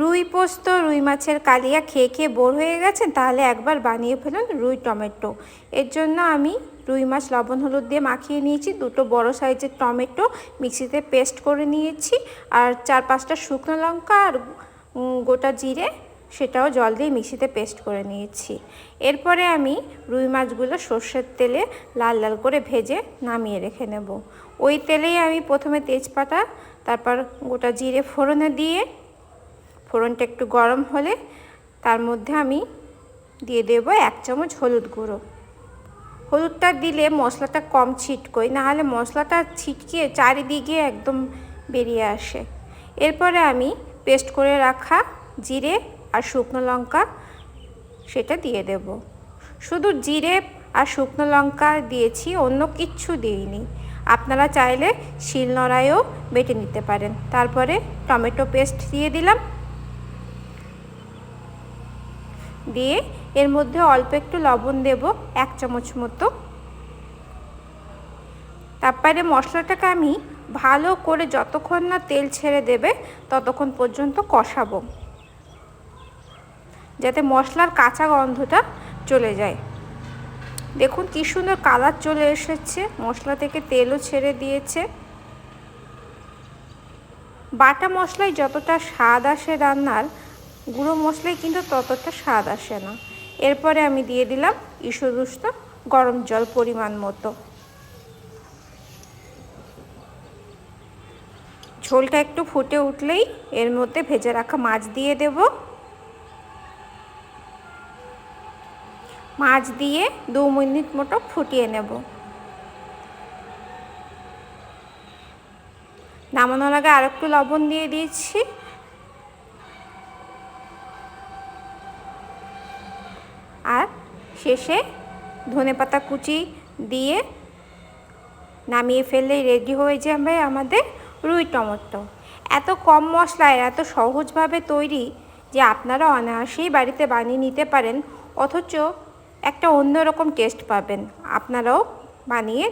রুই পোস্ত, রুই মাছের কালিয়া খেয়ে খেয়ে বোর হয়ে গেছেন তাহলে একবার বানিয়ে ফেলুন রুই টমেটো। এর জন্য আমি রুই মাছ, লবণ, হলুদ দিয়ে মাখিয়ে নিয়েছি, দুটো বড় সাইজের টমেটো মিক্সিতে পেস্ট করে নিয়েছি, আর চার পাঁচটা শুকনো লঙ্কা আর গোটা জিরে সেটাও জল দিয়ে মিক্সিতে পেস্ট করে নিয়েছি। এরপরে আমি রুই মাছগুলো সর্ষের তেলে লাল লাল করে ভেজে নামিয়ে রেখে নেব। ওই তেলেই আমি প্রথমে তেজপাতা, তারপর গোটা জিরে ফোড়নে দিয়ে ফোড়নটা একটু গরম হলে তার মধ্যে আমি দিয়ে দেবো এক চামচ হলুদ গুঁড়ো। হলুদটা দিলে মশলাটা কম ছিটকোয়, নাহলে মশলাটা ছিটকিয়ে চারিদিকে একদম বেরিয়ে আসে। এরপরে আমি পেস্ট করে রাখা জিরে আর শুকনো লঙ্কা সেটা দিয়ে দেব। শুধু জিরে আর শুকনো লঙ্কা দিয়েছি, অন্য কিচ্ছু দিইনি। আপনারা চাইলে শিলনোড়ায়ও বেটে নিতে পারেন। তারপরে টমেটো পেস্ট দিয়ে দিলাম। দিয়ে এর মধ্যে অল্প একটু লবণ দেব, এক চামচ মতো। তারপরে মশলাটাকে আমি ভালো করে যতক্ষণ না তেল ছেড়ে দেবে, ততক্ষণ পর্যন্ত কষাবো। যাতে মশলার কাঁচা গন্ধটা চলে যায়। দেখুন কী সুন্দর কালার চলে এসেছে, মশলা থেকে তেলও ছেড়ে দিয়েছে। বাটা মশলায় যতটা স্বাদ আসে রান্নার গুঁড়ো মশলায় কিন্তু ততটা স্বাদ আসে না। এরপরে আমি দিয়ে দিলাম ইসুদুষ্ট গরম জল পরিমাণ মতো। ঝোলটা একটু ফুটে উঠলেই এর মধ্যে ভেজে রাখা মাছ দিয়ে দেব। মাছ দিয়ে দু মিনিট মতো ফুটিয়ে নেব। নামানোর আগে আর একটু লবণ দিয়ে দিয়েছি আর শেষে ধনেপাতা কুচি দিয়ে নামিয়ে ফেললেই রেডি হয়ে যাবে আমাদের রুই টমেটো। এত কম মশলায়, এত সহজভাবে তৈরি যে আপনারা অনায়াসেই বাড়িতে বানিয়ে নিতে পারেন, অথচ একটা অন্যরকম টেস্ট পাবেন। আপনারাও বানিয়ে